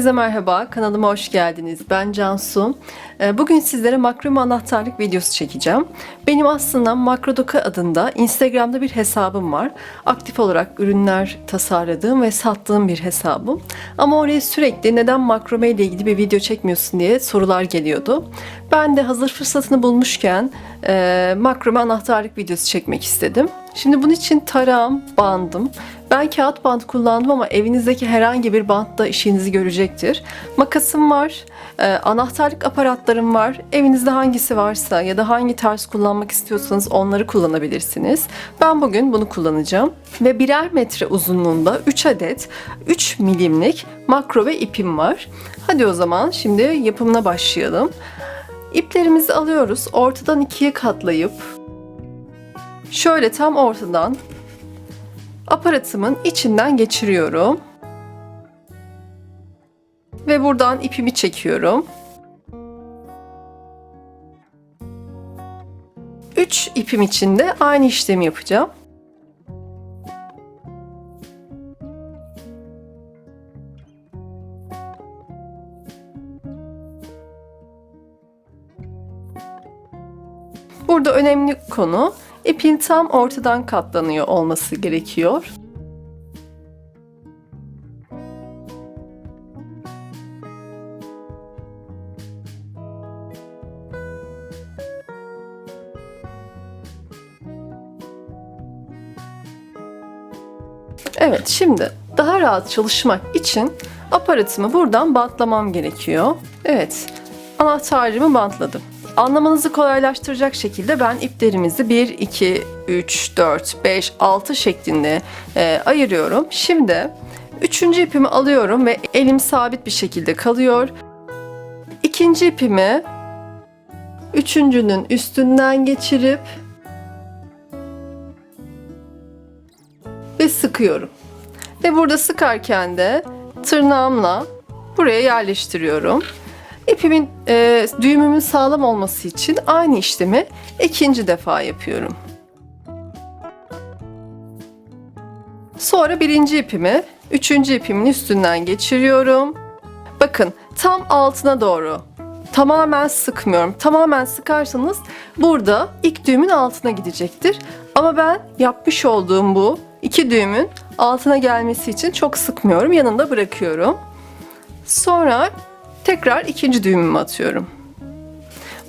Herkese merhaba, kanalıma hoş geldiniz. Ben Cansu. Ee, Bugün sizlere makrome anahtarlık videosu çekeceğim. Benim aslında Makrodoka adında Instagram'da bir hesabım var. Aktif olarak ürünler tasarladığım ve sattığım bir hesabım. Ama oraya sürekli neden makrome ile ilgili bir video çekmiyorsun diye sorular geliyordu. Ben de hazır fırsatını bulmuşken e, makrome anahtarlık videosu çekmek istedim. Şimdi bunun için tarağım, bandım. Ben kağıt bant kullandım ama evinizdeki herhangi bir bant da işinizi görecektir. Makasım var, e, anahtarlık aparatlarım var. Evinizde hangisi varsa ya da hangi tarz kullanmak istiyorsanız onları kullanabilirsiniz. Ben bugün bunu kullanacağım. Ve birer metre uzunluğunda 3 adet 3 milimlik makro ve ipim var. Hadi o zaman şimdi yapımına başlayalım. İplerimizi alıyoruz. Ortadan ikiye katlayıp şöyle tam ortadan aparatımın içinden geçiriyorum. Ve buradan ipimi çekiyorum. 3 ipim içinde aynı işlemi yapacağım. Burada önemli konu ipin tam ortadan katlanıyor olması gerekiyor. Evet şimdi daha rahat çalışmak için aparatımı buradan bantlamam gerekiyor. Evet anahtarımı bantladım. Anlamanızı kolaylaştıracak şekilde ben iplerimizi 1, 2, 3, 4, 5, 6 şeklinde e, ayırıyorum. Şimdi üçüncü ipimi alıyorum ve elim sabit bir şekilde kalıyor. İkinci ipimi üçüncünün üstünden geçirip ve sıkıyorum. Ve burada sıkarken de tırnağımla buraya yerleştiriyorum. İpimin e, düğümümün sağlam olması için aynı işlemi ikinci defa yapıyorum. Sonra birinci ipimi üçüncü ipimin üstünden geçiriyorum. Bakın tam altına doğru tamamen sıkmıyorum. Tamamen sıkarsanız burada ilk düğümün altına gidecektir. Ama ben yapmış olduğum bu iki düğümün altına gelmesi için çok sıkmıyorum. Yanında bırakıyorum. Sonra tekrar ikinci düğümümü atıyorum.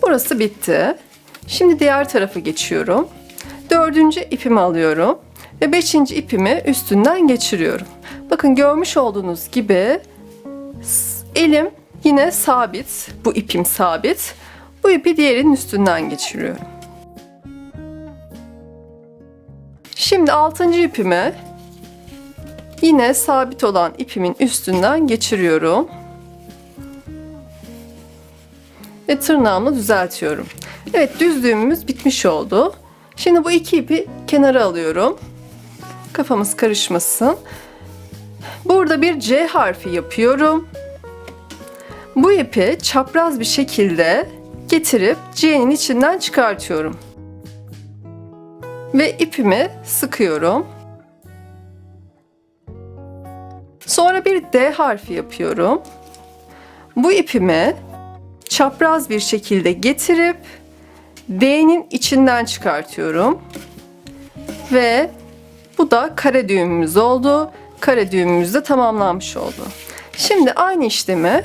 Burası bitti. Şimdi diğer tarafa geçiyorum. Dördüncü ipimi alıyorum ve beşinci ipimi üstünden geçiriyorum. Bakın görmüş olduğunuz gibi elim yine sabit. Bu ipim sabit. Bu ipi diğerinin üstünden geçiriyorum. Şimdi altıncı ipimi yine sabit olan ipimin üstünden geçiriyorum. Ve tırnağımla düzeltiyorum. Evet düz düğümümüz bitmiş oldu. Şimdi bu iki ipi kenara alıyorum. Kafamız karışmasın. Burada bir C harfi yapıyorum. Bu ipi çapraz bir şekilde getirip C'nin içinden çıkartıyorum. Ve ipimi sıkıyorum. Sonra bir D harfi yapıyorum. Bu ipimi çapraz bir şekilde getirip D'nin içinden çıkartıyorum. Ve bu da kare düğümümüz oldu. Kare düğümümüz de tamamlanmış oldu. Şimdi aynı işlemi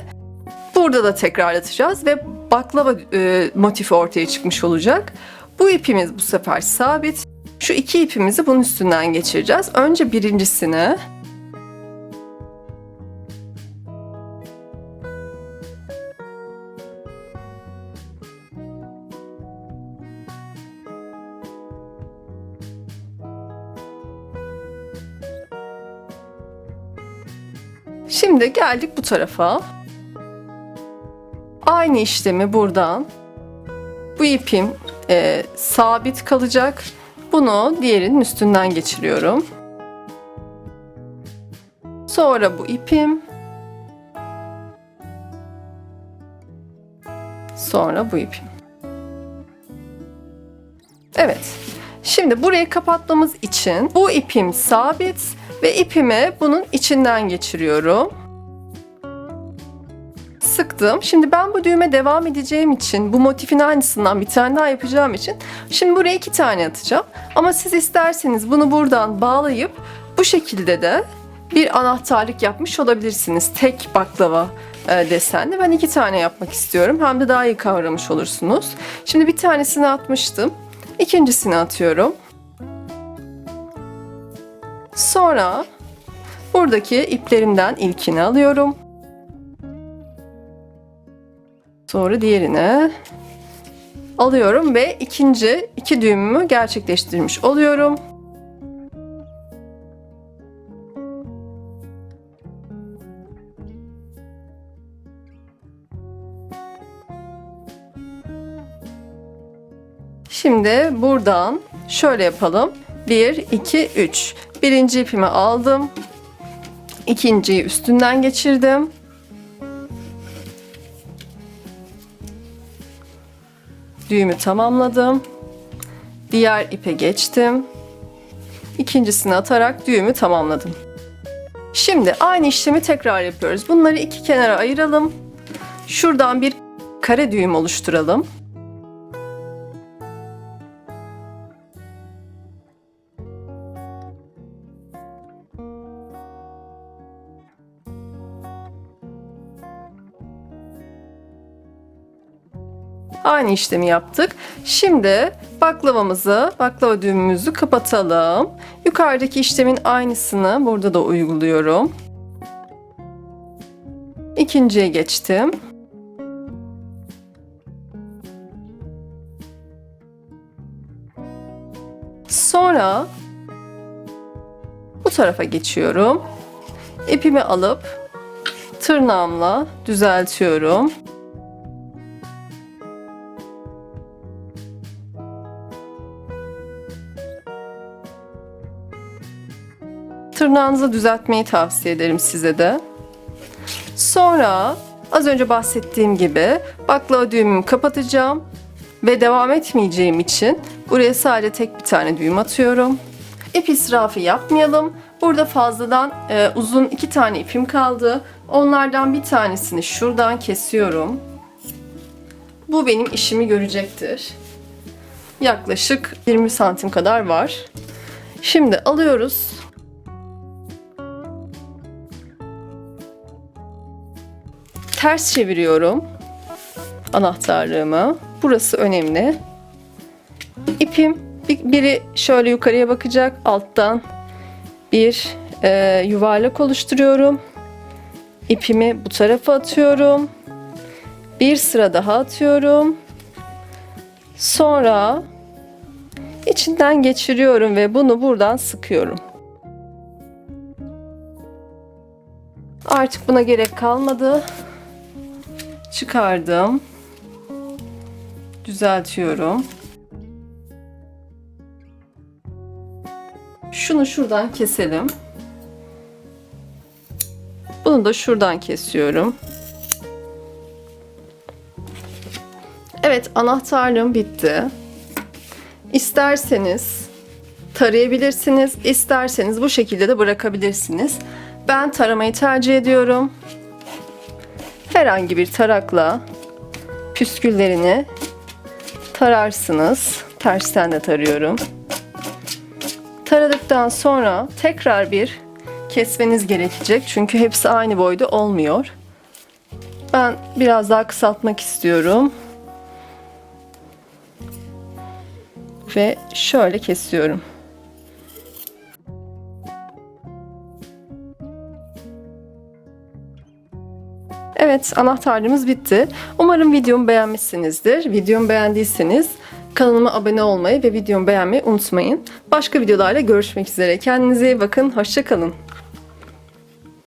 burada da tekrarlatacağız ve baklava e, motifi ortaya çıkmış olacak. Bu ipimiz bu sefer sabit. Şu iki ipimizi bunun üstünden geçireceğiz. Önce birincisini Şimdi geldik bu tarafa. Aynı işlemi buradan bu ipim e, sabit kalacak. Bunu diğerinin üstünden geçiriyorum. Sonra bu ipim. Sonra bu ipim. Evet. Şimdi burayı kapatmamız için bu ipim sabit ve ipimi bunun içinden geçiriyorum. sıktım. Şimdi ben bu düğüme devam edeceğim için bu motifin aynısından bir tane daha yapacağım için şimdi buraya iki tane atacağım. Ama siz isterseniz bunu buradan bağlayıp bu şekilde de bir anahtarlık yapmış olabilirsiniz. Tek baklava e, desenli. Ben iki tane yapmak istiyorum. Hem de daha iyi kavramış olursunuz. Şimdi bir tanesini atmıştım. İkincisini atıyorum. Sonra buradaki iplerimden ilkini alıyorum. Sonra diğerine alıyorum ve ikinci iki düğümümü gerçekleştirmiş oluyorum. Şimdi buradan şöyle yapalım. 1, 2, 3. Birinci ipimi aldım. İkinciyi üstünden geçirdim. Düğümü tamamladım. Diğer ipe geçtim. İkincisini atarak düğümü tamamladım. Şimdi aynı işlemi tekrar yapıyoruz. Bunları iki kenara ayıralım. Şuradan bir kare düğüm oluşturalım. Aynı işlemi yaptık. Şimdi baklavamızı, baklava düğümümüzü kapatalım. Yukarıdaki işlemin aynısını burada da uyguluyorum. İkinciye geçtim. Sonra bu tarafa geçiyorum. İpimi alıp tırnağımla düzeltiyorum. Tırnağınızı düzeltmeyi tavsiye ederim size de. Sonra az önce bahsettiğim gibi baklava düğümümü kapatacağım ve devam etmeyeceğim için buraya sadece tek bir tane düğüm atıyorum. İp israfı yapmayalım. Burada fazladan e, uzun iki tane ipim kaldı. Onlardan bir tanesini şuradan kesiyorum. Bu benim işimi görecektir. Yaklaşık 20 santim kadar var. Şimdi alıyoruz. Ters çeviriyorum anahtarlığımı. Burası önemli. İpim bir- biri şöyle yukarıya bakacak. Alttan bir e, yuvarlak oluşturuyorum. İpimi bu tarafa atıyorum. Bir sıra daha atıyorum. Sonra içinden geçiriyorum ve bunu buradan sıkıyorum. Artık buna gerek kalmadı. Çıkardım. Düzeltiyorum. Şunu şuradan keselim. Bunu da şuradan kesiyorum. Evet, anahtarlığım bitti. İsterseniz tarayabilirsiniz, isterseniz bu şekilde de bırakabilirsiniz. Ben taramayı tercih ediyorum. Herhangi bir tarakla püsküllerini tararsınız. Tersten de tarıyorum. Taradıktan sonra tekrar bir kesmeniz gerekecek. Çünkü hepsi aynı boyda olmuyor. Ben biraz daha kısaltmak istiyorum. Ve şöyle kesiyorum. Evet, anahtarlığımız bitti. Umarım videomu beğenmişsinizdir. Videomu beğendiyseniz kanalıma abone olmayı ve videomu beğenmeyi unutmayın. Başka videolarla görüşmek üzere. Kendinize iyi bakın. Hoşçakalın.